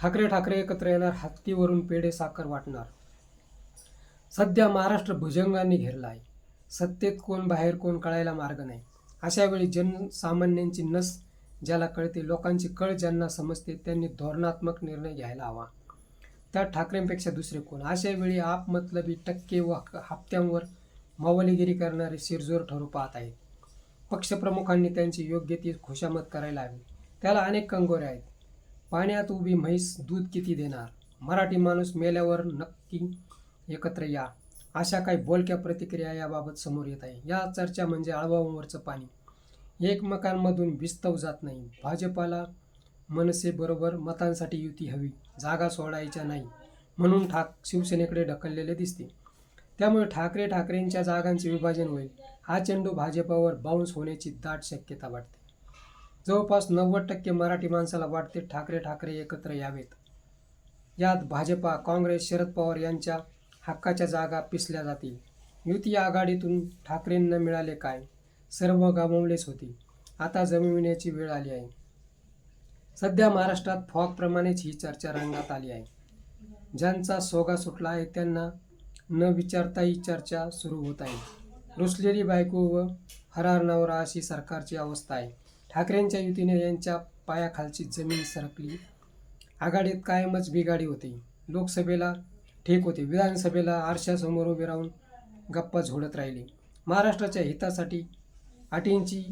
ठाकरे ठाकरे एकत्र येणार हत्तीवरून पेढे साखर वाटणार. सध्या महाराष्ट्र भुजंगांनी घेरला आहे सत्तेत कोण बाहेर कोण कळायला मार्ग नाही. अशा वेळी जनसामान्यांची नस ज्याला कळते लोकांची कळ ज्यांना समजते त्यांनी धोरणात्मक निर्णय घ्यायला हवा. त्या ठाकरेंपेक्षा दुसरे कोण? अशा वेळी टक्के व हप्त्यांवर मावलीगिरी करणारे शिरजोर ठरू पाहत आहेत. पक्षप्रमुखांनी त्यांची योग्य ती खुशामत करायला हवी. त्याला अनेक कंगोरे आहेत. पाण्यात उभी म्हैस दूध किती देणार? मराठी माणूस मेल्यावर नक्की एकत्र या. अशा काही बोलक्या प्रतिक्रिया याबाबत समोर येत आहे. या चर्चा म्हणजे आळवावरचं पाणी. एकमेकांमधून विस्तव जात नाही. भाजपाला मनसेबरोबर मतांसाठी युती हवी. जागा सोडायच्या नाही. म्हणून ठाक शिवसेनेकडे ढकललेले दिसते. त्यामुळे ठाकरे ठाकरेंच्या जागांचे विभाजन होईल. हा चेंडू भाजपावर बाउन्स होण्याची दाट शक्यता वाटते. जवळपास नव्वद टक्के मराठी माणसाला वाटते ठाकरे ठाकरे एकत्र यावेत. यात भाजपा काँग्रेस शरद पवार यांच्या हक्काच्या जागा पिसल्या जातील. युती आघाडीतून ठाकरेंना मिळाले काय? सर्व गमावलेच होती. आता जमिविण्याची वेळ आली आहे. सध्या महाराष्ट्रात फॉगप्रमाणेच ही चर्चा रंगात आली आहे. ज्यांचा सोगा सुटला आहे त्यांना न विचारता ही चर्चा सुरू होत आहे. रुसलेली बायको व हरार नवरा अशी सरकारची अवस्था आहे. ठाकरेंच्या युतीने यांच्या पायाखालची जमीन सरकली. आघाडीत कायमच बिघाडी होती. लोकसभेला ठीक होते. विधानसभेला आरशासमोर उभे राहून गप्पा झोडत राहिली. महाराष्ट्राच्या हितासाठी अटींची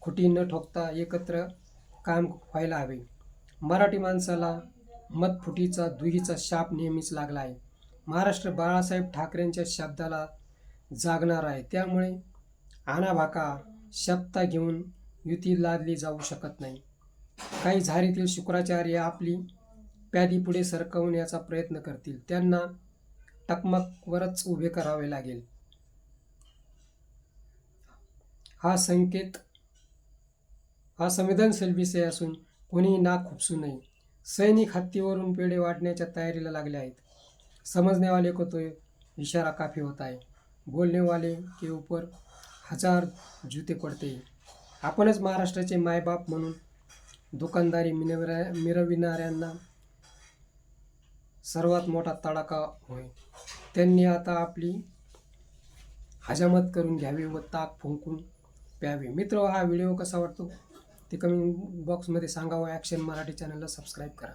खुटी न ठोकता एकत्र काम व्हायला हवे. मराठी माणसाला मतफुटीचा दुहीचा शाप नेहमीच लागला आहे. महाराष्ट्र बाळासाहेब ठाकरेंच्या शब्दाला जागणार आहे. त्यामुळे आणाभाका शब्दा घेऊन युती लादली जाऊ शकत नाही. काही झारीतील शुक्राचार्य आपली प्यादी पुढे सरकवण्याचा प्रयत्न करतील. त्यांना टकमकवरच उभे करावे लागेल. हा संकेत हा संवेदनशील विषय असून कोणीही नाक खुपसू नये. सैनिक हत्तीवरून पेढे वाटण्याच्या तयारीला लागले आहेत. समजनेवाले को तो इशारा काफी होता है बोलने वाले के ऊपर हजार जूते पडते. आपणच महाराष्ट्राचे मायबाप म्हणून दुकानदारी मिनविरा मिरविणाऱ्यांना सर्वात मोठा तडाखा होय. त्यांनी आता आपली हजामत करून घ्यावी व ताक फुंकून प्यावे. मित्र हा व्हिडिओ कसा वाटतो? ते कमेंट बॉक्समध्ये सांगा व ॲक्शन मराठी चॅनलला सबस्क्राईब करा.